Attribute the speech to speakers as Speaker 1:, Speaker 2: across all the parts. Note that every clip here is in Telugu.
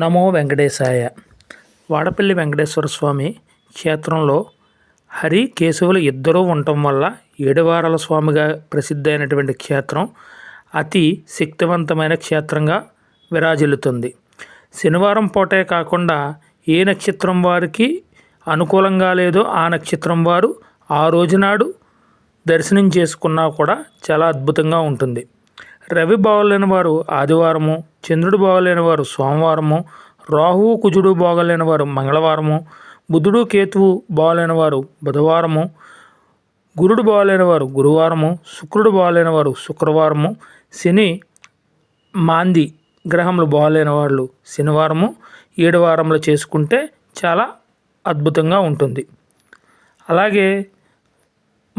Speaker 1: నమో వెంకటేశాయ. వాడపల్లి వెంకటేశ్వర స్వామి క్షేత్రంలో హరి కేశవులు ఇద్దరూ ఉండటం వల్ల ఏడువారాల స్వామిగా ప్రసిద్ధి అయినటువంటి క్షేత్రం అతి శక్తివంతమైన క్షేత్రంగా విరాజిల్లుతుంది. శనివారం పూటే కాకుండా ఏ నక్షత్రం వారికి అనుకూలంగా లేదో ఆ నక్షత్రం వారు ఆ రోజునాడు దర్శనం చేసుకున్నా కూడా చాలా అద్భుతంగా ఉంటుంది. రవి బాగోలేని వారు ఆదివారము చంద్రుడు బాగలేని వారు సోమవారము రాహువు కుజుడు బాగలేని వారు మంగళవారము బుధుడు కేతువు బాగలేని వారు బుధవారము గురుడు బాగలేని వారు గురువారము శుక్రుడు బాగలేని వారు శుక్రవారము శని మాంది గ్రహములు బాగలేని వాళ్ళు శనివారము ఏడు వారంలో చేసుకుంటే చాలా అద్భుతంగా ఉంటుంది. అలాగే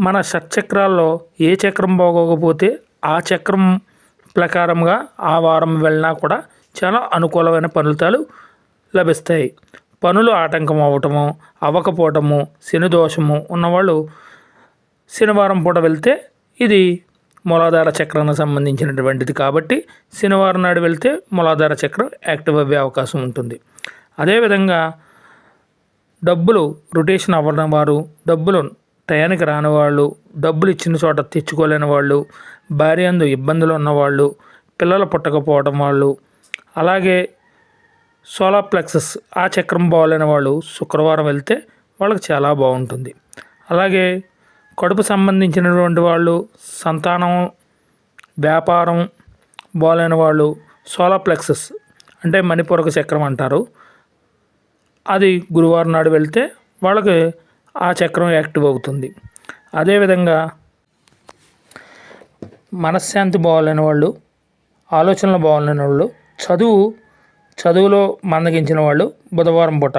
Speaker 1: మన షట్చక్రాల్లో ఏ చక్రం బాగోకపోతే ఆ చక్రం ప్రకారంగా ఆ వారం వెళ్ళినా కూడా చాలా అనుకూలమైన ఫలితాలు లభిస్తాయి. పనులు ఆటంకం అవ్వటము అవ్వకపోవటము శని దోషము ఉన్నవాళ్ళు శనివారం పూట వెళ్తే ఇది మూలాధార చక్రానికి సంబంధించినటువంటిది కాబట్టి శనివారం నాడు వెళ్తే మూలాధార చక్రం యాక్టివ్ అయ్యే అవకాశం ఉంటుంది. అదేవిధంగా డబ్బులు రొటేషన్ అవ్వడం వారు డబ్బులు టయానికి రాని వాళ్ళు డబ్బులు ఇచ్చిన చోట తెచ్చుకోలేని వాళ్ళు భార్య అందు ఇబ్బందులు ఉన్నవాళ్ళు పిల్లలు పుట్టకపోవడం వాళ్ళు అలాగే సోలార్ ప్లెక్సెస్ ఆ చక్రం బాగోలేని వాళ్ళు శుక్రవారం వెళ్తే వాళ్ళకి చాలా బాగుంటుంది. అలాగే కడుపు సంబంధించినటువంటి వాళ్ళు సంతానం వ్యాపారం బాగోలేని వాళ్ళు సోలార్ ప్లెక్సెస్ అంటే మణిపూరక చక్రం అంటారు. అది గురువారం నాడు వెళ్తే వాళ్ళకి ఆ చక్రం యాక్టివ్ అవుతుంది అదేవిధంగా మనశ్శాంతి బాగోలేని వాళ్ళు ఆలోచనలు బాగోలేని వాళ్ళు చదువు చదువులో మందగించిన వాళ్ళు బుధవారం పూట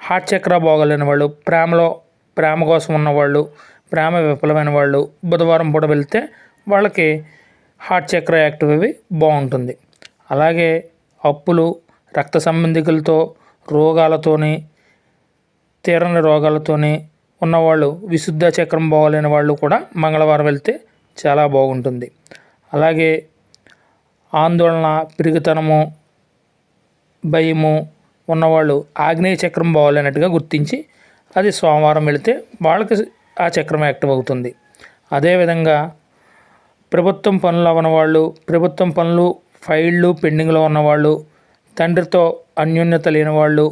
Speaker 1: హార్ట్ చక్ర బాగోలేని వాళ్ళు ప్రేమలో ప్రేమ కోసం ఉన్నవాళ్ళు ప్రేమ విఫలమైన వాళ్ళు బుధవారం పూట వెళ్తే వాళ్ళకి హార్ట్ చక్ర యాక్టివ్ అవి బాగుంటుంది అలాగే అప్పులు రక్త సంబంధికులతో రోగాలతోని తీరని రోగాలతోని ఉన్నవాళ్ళు విశుద్ధ చక్రం బాగోలేని వాళ్ళు కూడా మంగళవారం వెళ్తే చాలా బాగుంటుంది. అలాగే ఆందోళన పెరుగుతనము భయము ఉన్నవాళ్ళు ఆగ్నేయ చక్రం బాగోలేనట్టుగా గుర్తించి అది సోమవారం వెళితే వాళ్ళకి ఆ చక్రం యాక్టివ్ అవుతుంది. అదేవిధంగా ప్రభుత్వం పనులు ఉన్నవాళ్ళు వాళ్ళు ప్రభుత్వం పనులు ఫైళ్ళు పెండింగ్లో ఉన్నవాళ్ళు తండ్రితో అన్యోన్యత లేని వాళ్ళు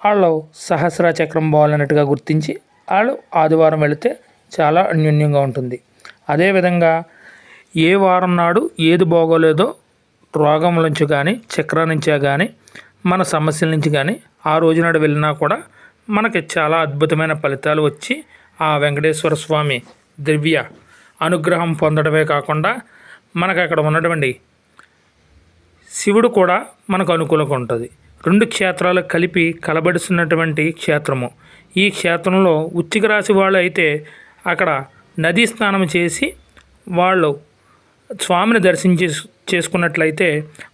Speaker 1: వాళ్ళు సహస్ర చక్రం బాగాలన్నట్టుగా గుర్తించి వాళ్ళు ఆదివారం వెళితే చాలా అన్యోన్యంగా ఉంటుంది. అదేవిధంగా ఏ వారం నాడు ఏది బాగోలేదో రోగం నుంచి కానీ చక్రం నుంచే కానీ మన సమస్యల నుంచి కానీ ఆ రోజు నాడు వెళ్ళినా కూడా మనకి చాలా అద్భుతమైన ఫలితాలు వచ్చి ఆ వెంకటేశ్వర స్వామి దివ్య అనుగ్రహం పొందడమే కాకుండా మనకు అక్కడ ఉన్నటువంటి శివుడు కూడా మనకు అనుకూలంగా ఉంటుంది. రెండు క్షేత్రాలు కలిపి కలబడుతున్నటువంటి క్షేత్రము. ఈ క్షేత్రంలో ఉచ్చిక రాశి వాళ్ళు అయితే అక్కడ నదీ స్నానం చేసి వాళ్ళు స్వామిని దర్శించి చేసుకున్నట్లయితే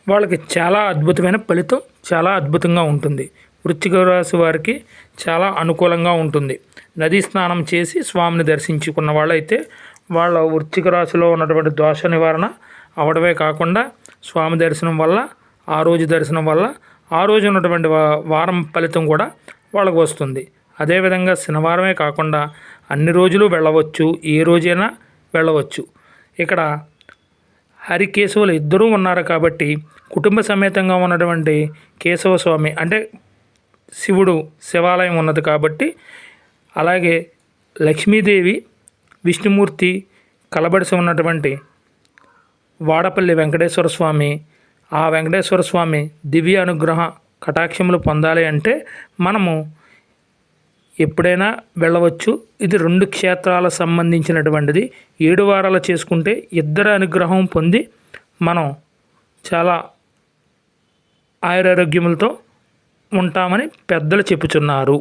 Speaker 1: వాళ్ళకి చాలా అద్భుతమైన ఫలితం చాలా అద్భుతంగా ఉంటుంది. వృచ్చిక రాశి వారికి చాలా అనుకూలంగా ఉంటుంది. నదీ స్నానం చేసి స్వామిని దర్శించుకున్న వాళ్ళైతే వాళ్ళ వృచ్చిక రాశిలో ఉన్నటువంటి దోష నివారణ అవడమే కాకుండా స్వామి దర్శనం వల్ల ఆ రోజు దర్శనం వల్ల ఆ రోజు ఉన్నటువంటి వారం ఫలితం కూడా వాళ్ళకు వస్తుంది. అదేవిధంగా శనివారమే కాకుండా అన్ని రోజులు వెళ్ళవచ్చు. ఏ రోజైనా వెళ్ళవచ్చు. ఇక్కడ హరికేశవులు ఇద్దరూ ఉన్నారు కాబట్టి కుటుంబ సమేతంగా ఉన్నటువంటి కేశవ స్వామి అంటే శివుడు శివాలయం ఉన్నది కాబట్టి అలాగే లక్ష్మీదేవి విష్ణుమూర్తి కలబడిసి ఉన్నటువంటి వాడపల్లి వెంకటేశ్వర స్వామి ఆ వెంకటేశ్వర స్వామి దివ్య అనుగ్రహ కటాక్షములు పొందాలి అంటే మనము ఎప్పుడైనా వెళ్ళవచ్చు. ఇది రెండు క్షేత్రాల సంబంధించినటువంటిది. ఏడు వారాలు చేసుకుంటే ఇద్దరు అనుగ్రహం పొంది మనం చాలా ఆయురారోగ్యములతో ఉంటామని పెద్దలు చెప్పుచున్నారు.